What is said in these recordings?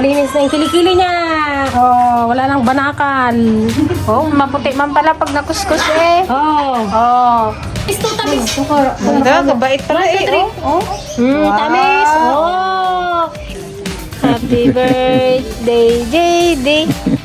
Linis na yung kilikili niya. Oh, wala nang banakal. Oh, maputi man pala pag nakuskus eh. Oh. Oh. Isto tamis. Ganda, kabait pala eh. Oh. oh. Hmm, Wow. tamis. Oh. Happy birthday, JD.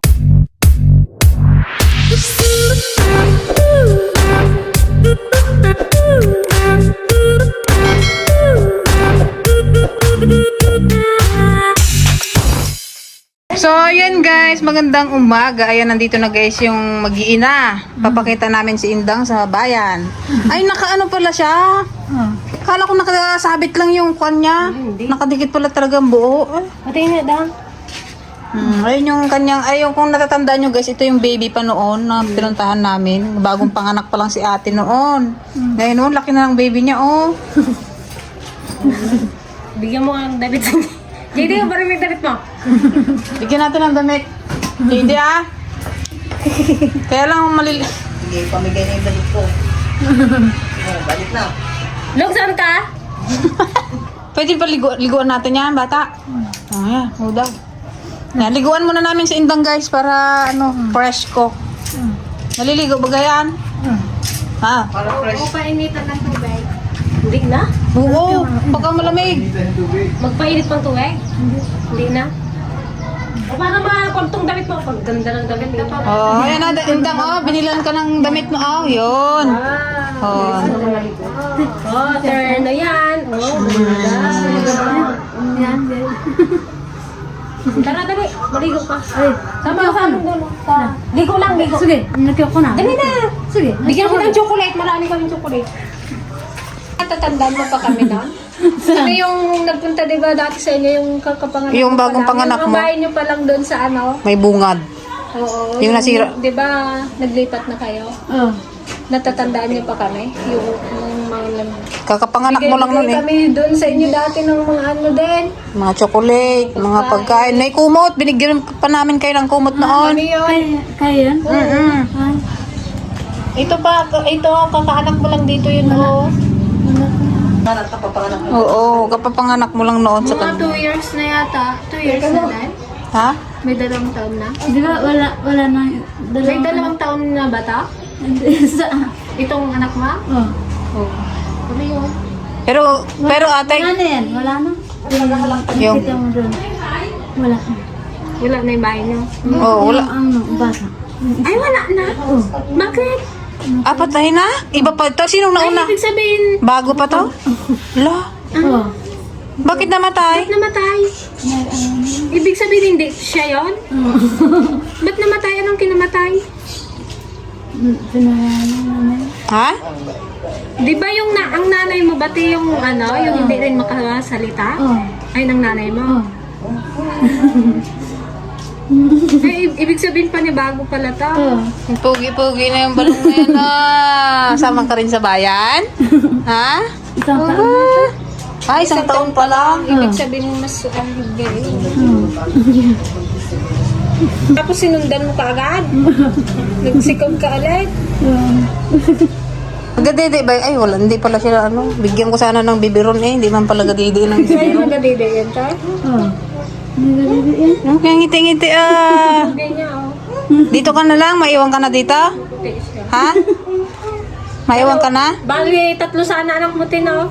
So, ayan guys, magandang umaga. Ayan, nandito na guys yung mag-iina. Papakita namin si Indang sa bayan. Ay, nakaano pala siya. Kala ko nakasabit lang yung kwan niya. Nakadikit pala talaga ang buo. Pati na dang. Hmm, ayun yung kanyang, ayun kung natatandaan nyo guys, ito yung baby pa noon na pinuntahan namin. Bagong panganak pa lang si ate noon. Ngayon noon, laki na ng baby niya, oh. Bigyan mo ang damit. JD, yung parang may damit mo. Bigyan natin ng damit. Hindi ah. Kaya lang malil... Log, saan ka? Pwede pa ligu liguan natin yan, bata? Oh, yan. Oh, daw. Yan, liguan muna namin si Indang guys para ano, fresh ko. Naliligo ba yan? Ha? Oo, painitan ng tubig. Hindi na? Oo, baka malamig. Magpainit pang tubig? Hindi na? O para makakuntong damit mo. Pag ganda ng damit ka pa. Oh, yan na, Indang, oh, binilan ka ng damit mo. Oh, yun. Ah. Oh. Oh, turn na yan. Oh, ganda. Yan, yan. Tara, dali. Maligo ka. Ay, sama ka. Ligo lang, ligo. Sige, Nagyo ko na. dali na. Sige. Bigyan ko ng chocolate. Marami kaming chocolate. Natatandaan mo pa kami noon? Ano yung nagpunta, di ba, dati sa inyo, yung kakapanganak Yung mo pa bagong lang? panganak yung mo? bahay nyo pa lang doon sa ano? May bungad. Oo. Yung nasira. Di ba, naglipat na kayo? Oh. Natatandaan niyo pa kami? Yung, yung mga... Kakapanganak mo lang nun eh. kami doon sa inyo dati ng mga ano din. Mga chocolate, mga pagkain. May kumot. Binigyan pa namin kayo ng kumot noon. Ano yun? Kaya, kaya yun? Mm-mm. Ay, Ito pa, ito, kakaanak mo lang dito yun, oh. Oo, kapapanganak mo lang noon sa Mga kanya. 2 years na yata. 2 years na din. Ha? May dalawang taon na. di ba wala, wala na May dalawang taon na bata? Hindi, sa, Itong anak mo? oh. Oo. Ano yun? Pero, pero Wala ate, na yan, wala na. yung, Kita mo doon. Wala. Wala na yung bahay niyo. oh, wala. Ang ano, bata. Ay, wala na. Bakit? Ah, patay na? Iba pa ito? Sinong Ay, nauna? ibig sabihin, Bago pa to? La, Oh. bakit namatay? ba't namatay? Ibig sabihin, hindi siya yon? Ba't namatay? Anong kinamatay? Ha? Di ba yung na, ang nanay mo, bati yung ano, yung hindi rin makasalita? Oh. Ay, ng nanay Oh. mo. Ay, i- ibig sabihin pa niya bago pala to. Oh. Pugi-pugi na yung balong na yan ah. Sama ka rin sa bayan? Ha? Isang taon na. Ah, isang taon pa lang. Ibig sabihin mo mas ang galing. Tapos sinundan mo ka agad? Nagsikap ka ulit? Gadede ba? Ay, wala. Hindi pala sila ano. Bigyan ko sana ng biberon eh. Hindi man pala gadede ng Sa'yo biberon. nagadide yan, Char? Oh. Ano kaya ngiti-ngiti ah? Oh. Dito ka na lang? Maiwan ka na dito? Ha? Maiwan ka na? Bali, tatlo sana anak mo tin, oh.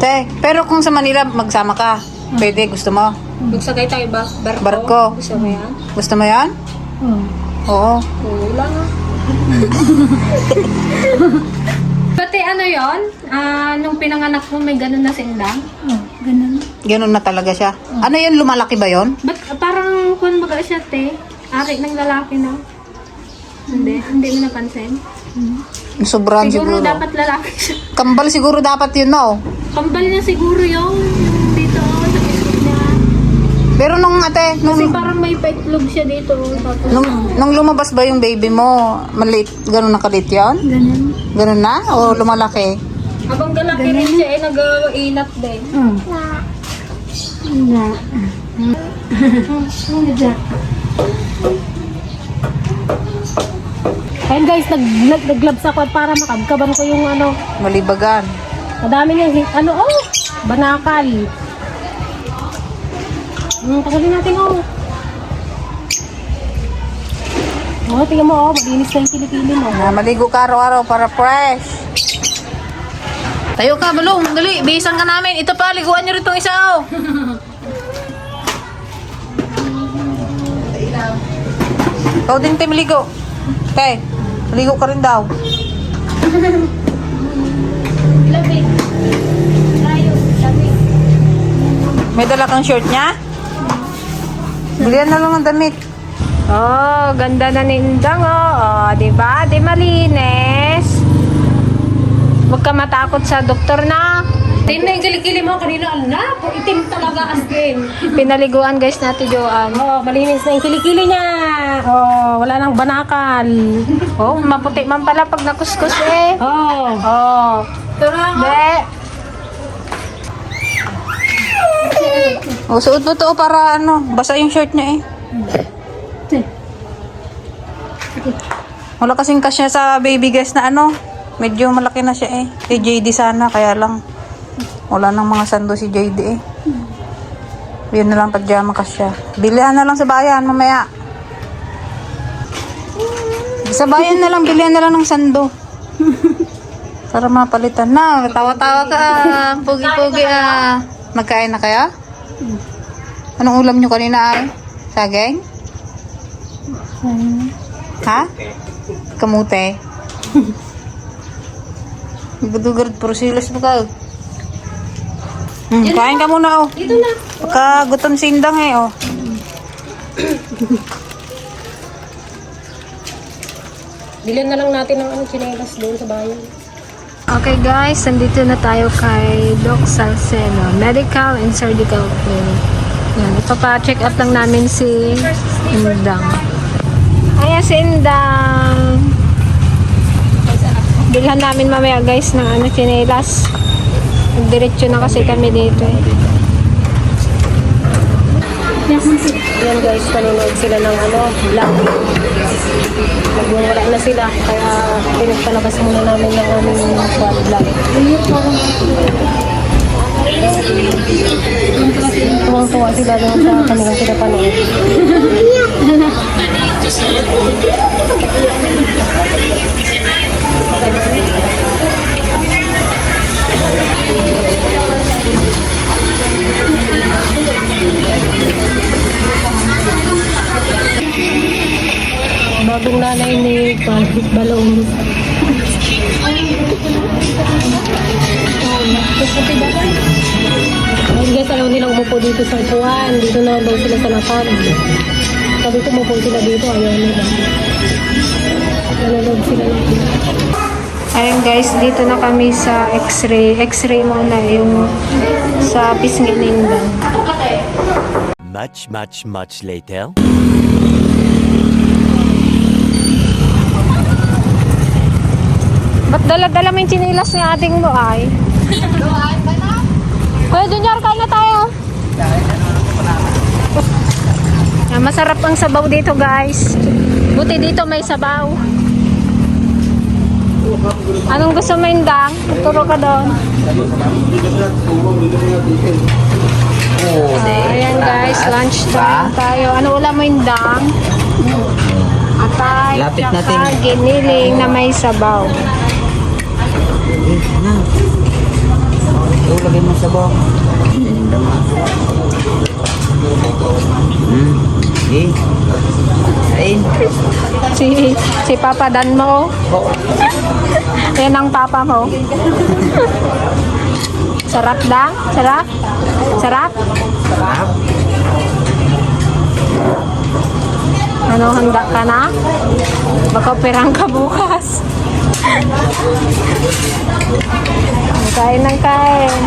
Te, pero kung sa Manila magsama ka, pwede, gusto mo? Magsakay tayo ba? Barko? Barko. Gusto mo yan? Gusto mo yan? Oh. Oo. Wala nga. Pati ano yon? Ah, nung pinanganak mo, may ganun na sindang? Oh. Ganun. Ganun na talaga siya. Ano yun? Lumalaki ba yon? Ba't parang kung baga siya, te? Ari ng lalaki, no? Hindi, hindi mo napansin. Sobrang Siguro, siguro. dapat lalaki siya. Kambal siguro dapat yun, no? Kambal na siguro yung, yung dito, oh, sa isip niya. Pero nung ate, nung, Kasi parang may paitlog siya dito. Tapos, nung, nung lumabas ba yung baby mo, maliit, ganun na kalit yun? Ganun. Ganun na? O lumalaki? habang galaki rin siya, eh, nag-inat din. Oh. Na. Ayun guys, nag, nag, gloves ako para makagkaban ko yung ano, Malibagan. madami niyang, ano, oh, Banakal. Hmm, tagalin natin oh. Oh, tingnan mo oh, malinis na yung kilikili mo. Ah, maligo ka araw-araw para fresh. Tayo ka, balong. Dali, bihisan ka namin. Ito pa, liguan nyo rin itong isa, oh. Ikaw din, Tim, ligo. Okay, maligo ka rin daw. May dala kang short niya? Bilihan na lang ng damit. Oh, ganda na nindang oh. Oh, di ba? Di malinis. Huwag ka matakot sa doktor na. Tingnan yung kilikili mo kanina. Ala, po itim talaga as in. Pinaliguan guys natin Joan. Oh, malinis na yung kilikili niya. Oh, wala nang banakal. Oh, maputi man pala pag nakuskus eh. Oh. Oh. Be. Oh, suot mo to para ano, basa yung shirt niya eh. Wala kasing kasya sa baby guys na ano. Medyo malaki na siya eh. Si JD sana, kaya lang. Wala nang mga sando si JD eh. Yun na lang pajama kasya. Bilihan na lang sa bayan mamaya. Sa bayan na lang, bilihan na lang ng sando. Para mapalitan na. Tawa-tawa ka. Pugi-pugi ah. Magkain na kaya? Anong ulam nyo kanina ay? Saging? Ha? Kamute? Gudugard porsilos mo ka. Hmm, kain ka muna oh. Dito na. Pagka gutom si Indang eh oh. Bilhin na lang natin ng ano, chinelas doon sa bayan. Okay guys, nandito na tayo kay Doc Salceno, Medical and Surgical Clinic. Yan, ipapa-check up lang namin si Indang. Ayan si Indang. Bilhan namin mamaya guys ng ano, chinelas. Diretso na kasi kami dito eh. Yan guys, nanonood sila ng ano, vlog. Nagwawala na sila, kaya pinagpalabas muna namin ng aming quad vlog. Tuwang-tuwa sila doon sa kanilang pinapanood. Bagong nanay ni Patrick Balong. Ayun guys, ayaw nilang umupo dito sa upuan. Dito na daw sila sa lapad. Sabi ko umupo sila dito, ayaw nila. Nanonood sila dito. Ayun guys, dito na kami sa x-ray. X-ray muna yung sa pisngi ni Indang. Much, much, much later. Dala-dala mo yung chinilas ni ating Luay? Luay, ba na? Kuya Junior, kain na tayo. Ah, masarap ang sabaw dito guys. Buti dito may sabaw. Anong gusto mo indang? Turo ka doon. Ah, ayan guys, lunch time tayo. Ano ulam mo indang? Atay, Lapit tsaka natin. giniling na may sabaw. Eh, na. Ito, lagay mo sa bawang. Hmm. Eh. Kain. Si, si Papa Dan mo. Yan ang papa mo. Sarap dang? Sarap? Sarap? Sarap. Ano, handa ka na? Baka perang ka bukas. Kain ng kain.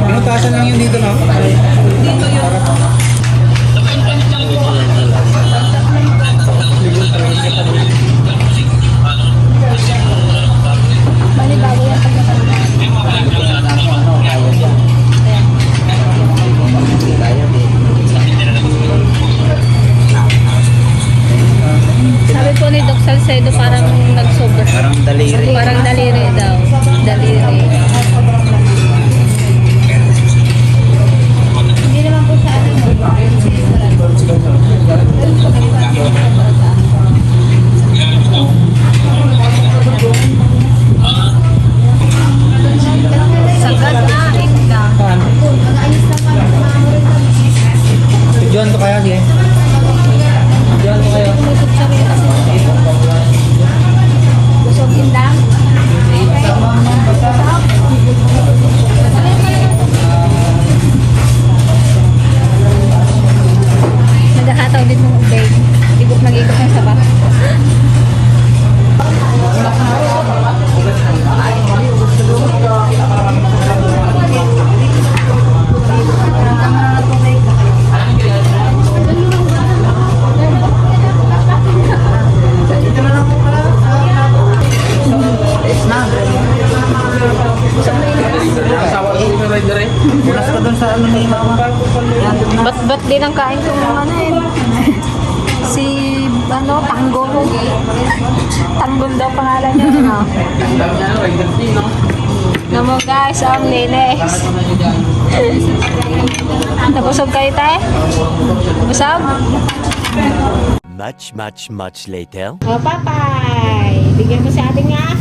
Pinutasan lang yun dito, no? Tanggol. Tanggol daw pangalan niya. No? Namo guys, ang ninex. Nabusog kayo tayo? Busog? Much, much, much later. Oh, papay. Bigyan mo si ate nga.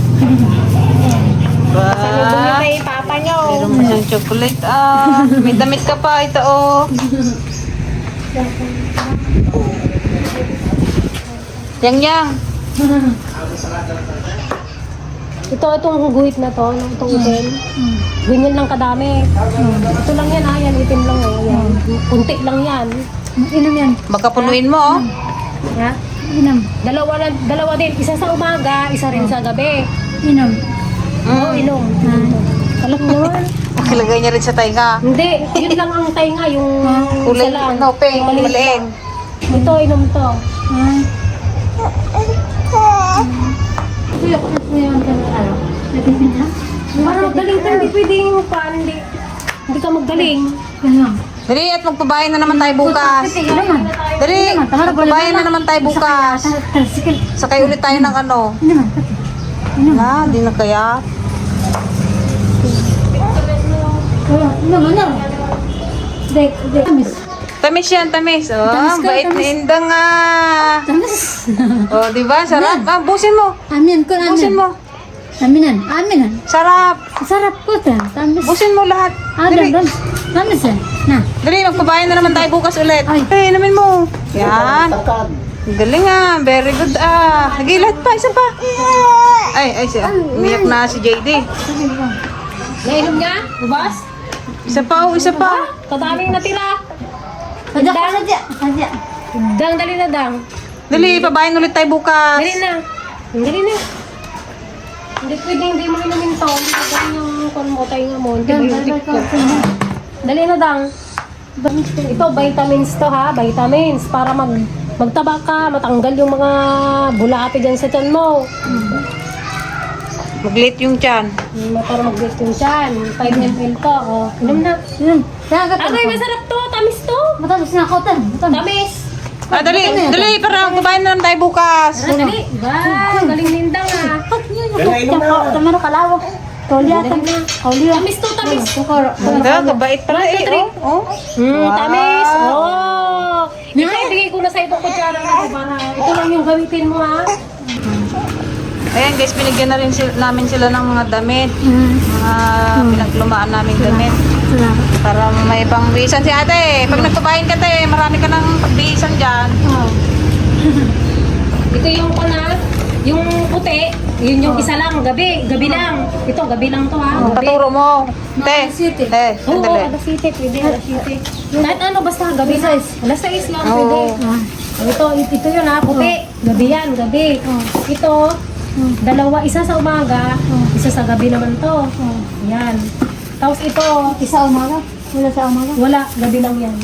Salubong niyo kay papa niyo. Meron pa siyang chocolate. Ah, may damit ka pa. Ito oh. Yang yang. Ito, itong guhit na to, no, itong itim. Ganyan lang kadami. Ito lang yan, ha? Yan, itim lang, oh. Yan. Kunti lang yan. Inom yan. Baka punuin mo oh. Ha? Inom. Dalawa, na, dalawa din. Isa sa umaga, isa rin sa gabi. Inom. Oo, inom. Alam naman. Nakilagay niya rin sa tainga. Hindi, yun lang ang tainga, yung Kulay isa lang. ano, pink, Yung maliit maliit. lang. Ito, inom to. Ah. Kuya, kuya, ano? Nagpipin na? Parang galing ka, hindi pwedeng pa, hindi, hindi ka magaling. Ganun. Dali at magpabayan na naman tayo bukas. Dali, magpabayan na naman tayo bukas. Sakay ulit tayo ng ano. Na, di na kaya. Kuya, inom, ano? Dek, dek. Tamis. Tamis yan, tamis. Oh, Tamis ka, bait tamis. ni Indang ah. Tamis. Oh, di ba? Sarap. Ah, busin mo. Amin ko, amin. Busin mo. Aminan, aminan. Sarap. Sarap po ta. Tamis. Busin mo lahat. Ah, Dali. doon. Tamis yan. Na. Dali, magpabayan na naman tayo bukas ulit. Ay. Ay, inumin mo. Yan. Galing ah. Very good ah. Lahat pa. Isa pa. Ay, ay, siya. Umiyak na si JD. Nainom niya? Bubas? Isa pa, oh, isa pa. Kadaming natira. Sadya ka, sadya. Sadya. Dang, dali na dang. Dali, pabayan ulit tayo bukas. Dali na. Dali na. Hindi pwede, hindi mo inumin to. Hindi ka galing yung kon mo, tayo nga mo. Antibiotic to. Dali na dang. Ito, vitamins to ha. Vitamins. Para mag magtaba ka, matanggal yung mga bulate dyan sa tiyan mo. Mag-late yung tiyan. Mm, Para mag-get yung tiyan. 5 ml to. Oh. Inom na. Yun. Dagat. Agay, masarap to. Tamis to. Matamis na ako, tan. Tamis. Ah, dali, dali, para magpabayan na naman tayo bukas. Tara, dali. Ba, galing nindang ah. Tama na kalawa. Kauliya, tama. Kauliya. Tamis to, tamis. Ganda, kabait pala eh. Oh. oh. Hmm, tamis. Oh. Ito, ibigay ko na sa itong kutsara na ito lang yung gamitin mo ha. Ayan guys, binigyan na rin sila, namin sila ng mga damit. Mga pinaglumaan namin damit. Salamat. Para may pangbihisan si ate. Pag nagpabayan ka te, marami ka ng pagbihisan dyan. Ito yung kuna, yung puti, yun yung isa lang, gabi, gabi lang. Ito, gabi lang to ha. Gabi. Paturo mo. Te, te, Oo, sandali. alas city, pwede, alas city. Kahit ano, basta gabi na. Alas 6 lang, pwede. Ito, ito yun ha, puti. Gabi yan, gabi. Ito, dalawa, isa sa umaga, isa sa gabi naman to. Yan. Tapos ito, Isa umaga. Wala sa umaga. wala, gabi lang yan.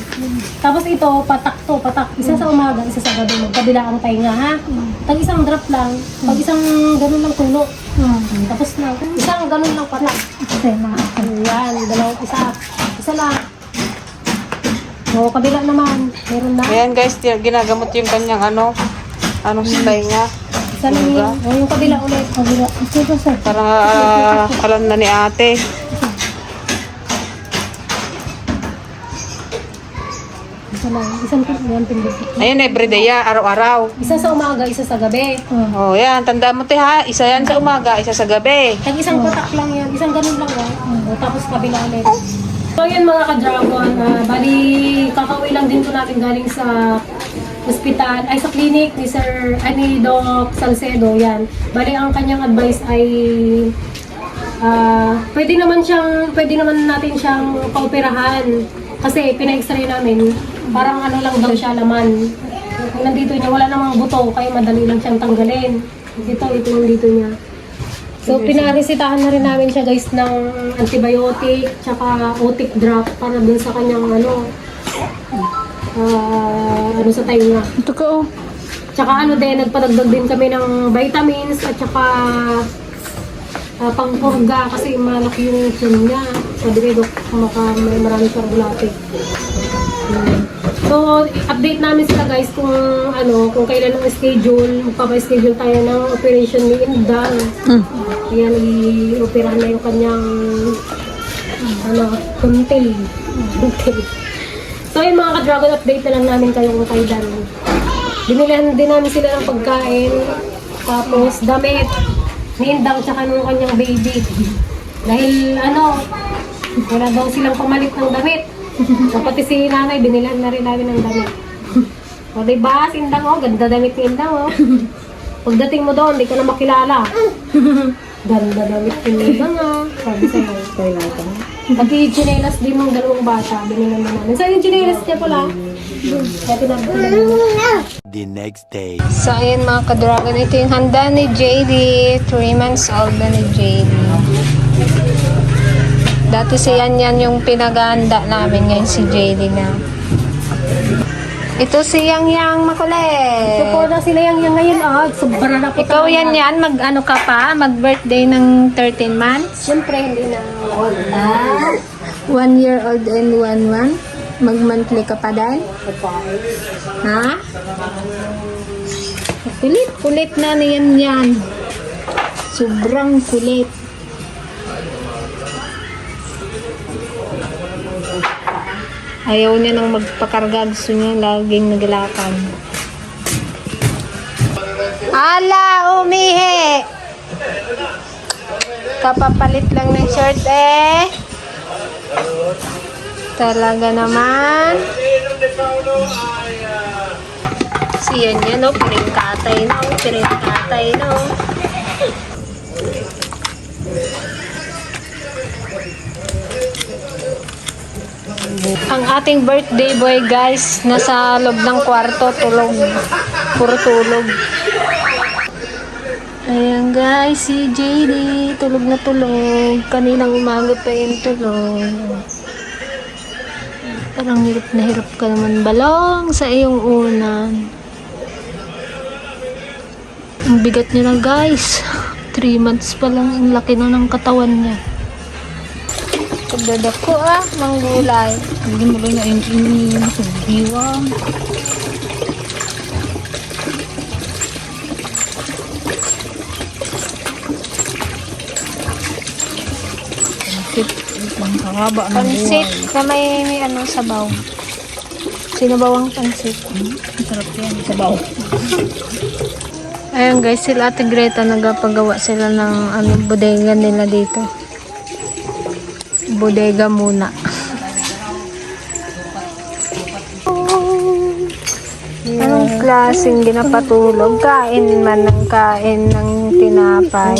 Tapos ito, patak to, patak. Isa sa umaga, isa sa gabi. Magkabila ang tainga, ha? Tag isang drop lang, pag isang ganun lang tulo. Tapos na, isang ganun lang patak. Kasi mga Yan, dalawang isa. Isa lang. O, kabila naman. Meron na. Ayan guys, ginagamot yung kanyang ano, ano sa niya. Isa lang yun. O, yung kabila ulit. kabila. Ito sir. Parang ah, alam na ni ate. Isa lang. Isang yan, pindot. Ayun, everyday ya, araw-araw. Isa sa umaga, isa sa gabi. Oh, yan, tanda mo te ha. Isa yan sa umaga, isa sa gabi. Tag isang patak lang yan. Isang ganun lang yan. O, tapos kabila ulit. So yun mga ka-dragon, ah, bali kakauwi lang din po natin galing sa ospital, ay sa clinic ni Sir, ay ni Doc Salcedo, yan. Bali ang kanyang advice ay ah pwede naman siyang, pwede naman natin siyang paoperahan. Kasi pina-x-ray namin, parang ano lang daw siya laman. Nandito niya, wala namang buto, kaya madali lang siyang tanggalin. Ito, ito yung dito niya. So, pinaresitahan na rin namin siya guys ng antibiotic, tsaka otic drop para dun sa kanyang ano, ah, ano sa tayo nga. Ito ko. Tsaka ano din, nagpadagdag din kami ng vitamins at tsaka ah, pangpurga kasi malaki yung film niya. Sabi kay Doc, maka may marami karbolate. Hmm. So, update namin sila guys kung ano, kung kailan ang schedule, magpapa-schedule tayo ng operation ni Indang. Ayan, i-operahan na yung kanyang ano, kuntil. Kuntil. So, yung mga ka-dragon update na lang namin kayo kung kailan. Binilan din namin sila ng pagkain, tapos damit, ni Indang tsaka nung kanyang baby. Dahil ano, wala daw silang pamalit ng damit. So, pati si nanay, binilan na rin namin ng damit. O, diba? Si Indang, oh, ganda damit ni Indang, oh. Pagdating mo doon, di ka na makilala. Ganda damit ni Indang, ah. Sabi sa'yo. Pati yung chinelas din ng dalawang bata, binilan na namin. So, yung chinelas niya pala, kaya pinabili The next day. So, ayan mga ka-dragon. Ito yung handa ni JD. 3 months old na ni JD. Dati si Yan Yan yung pinaganda namin. Ngayon si JD na. Ito si Yang Yang makulit. So, po na sila yung, yung ngayon, ah, sobra na po. Ikaw Yan Yan, mag-ano ka pa? Mag-birthday ng 13 months? Siyempre, hindi na wala. 1 year old and 1 month? Mag-monthly ka pa dahil? Ha? Kulit, kulit na ni Yan Yan. Sobrang kulit. Ayaw niya nang magpakarga. Gusto niya laging naglakan. Ala, umihi! Kapapalit lang ng shirt eh. Talaga naman. Siyan yan, no? Piring katay, no? Piring katay, no? Ang ating birthday boy, guys, nasa loob ng kwarto, tulog. Puro tulog. Ayan guys, si JD, tulog na tulog. Kaninang umaga pa yung tulog. Parang hirap na hirap ka naman balong sa iyong unan. Ang bigat niya na guys. 3 months pa lang ang laki na ng katawan niya. Pagdadako ah, manggulay. Hindi mo lang yung iniiwang. Ang haba ng Pansit na may, may ano sabaw. Sinabawang pansit. Sarap yan. Sabaw. Ayun guys, sila ate Greta nagpagawa sila ng ano, bodega nila dito. Bodega muna. Anong klaseng ginapatulog? Kain man ng kain ng tinapay.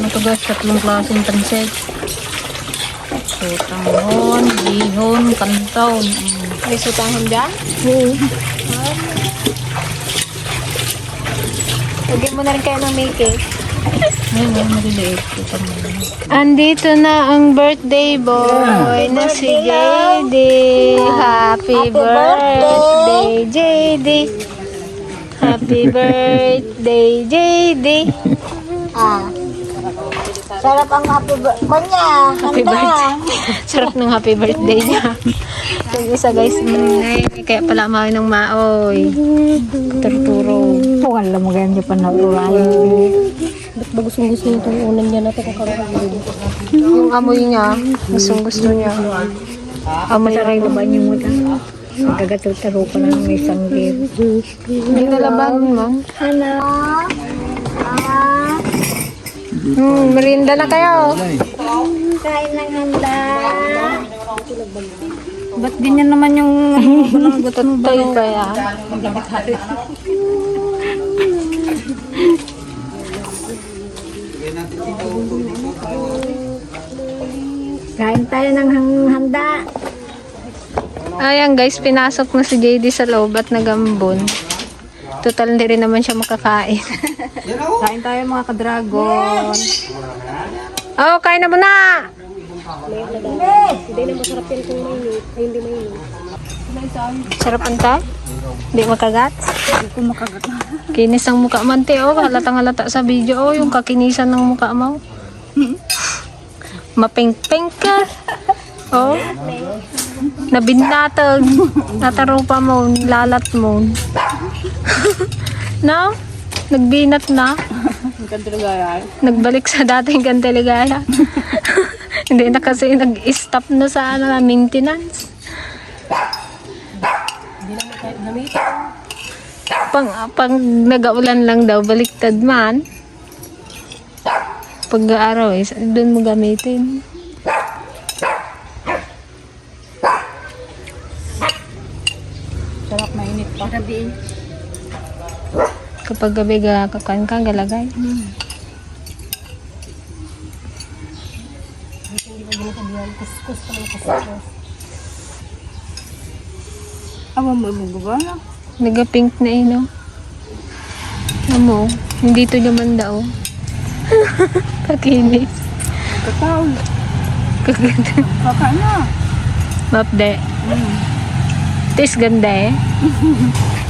Matugas, tatlong klaseng pansit. Sutangon, bihon, kantaw. Mm. May sutanghon dyan? Lagyan mo na rin kayo ng Mickey. Ngayon, maliliit. Sutangon. Andito na ang birthday boy na si JD. Happy, birthday, JD. Happy birthday, JD. Sarap ang happy birthday niya. Happy birthday. Sarap ng happy birthday niya. Yung isa guys, mm, ay, kaya pala mawin ng maoy. Turturo. Wala mo ganyan pa na Ba't ba gustong gusto niya itong unan niya na ito kakaroon? Yung amoy niya, gustong gusto niya. Amoy ba niyo mo ka? Nagkagatutaro pa lang ng isang beer. Hindi nalaban mo. Ano? Hmm, merienda na kayo. Kain ng handa. Ba't ganyan naman yung gutot Tayo kaya. Kain tayo ng handa. Ayan guys, pinasok na si JD sa loob at nagambon. Total hindi rin naman siya makakain. Kain tayo mga ka-dragon. oh, kain na muna! Mayat na. Hindi na masarap yan kung mainit. Ay, hindi mainit. Sarap anta? Hindi makagat? Hindi ko makagat. Kinis ang mukha man, te. Oh, halatang halata sa video. Oh, yung kakinisan ng mukha mo. Mapink-pink ka. Oh. Nabinatag. Natarupa mo. Lalat mo. no? Nagbinat na. Nagbalik sa dating kanteligaya. Hindi na kasi nag-stop na sa ano, maintenance. Hindi na kahit gamit. Pang, pang nagaulan lang daw, baliktad man. Pag araw eh, doon mo gamitin. Sarap mainit pa. Sabihin. Kapag gabi ga kakan ka, galagay. Awa mo mo gubana. Naga-pink na ino. Amo, hindi to naman daw. Kakinis. Kakao. Kaganda. Kaka na. Mapde. Tis ganda eh.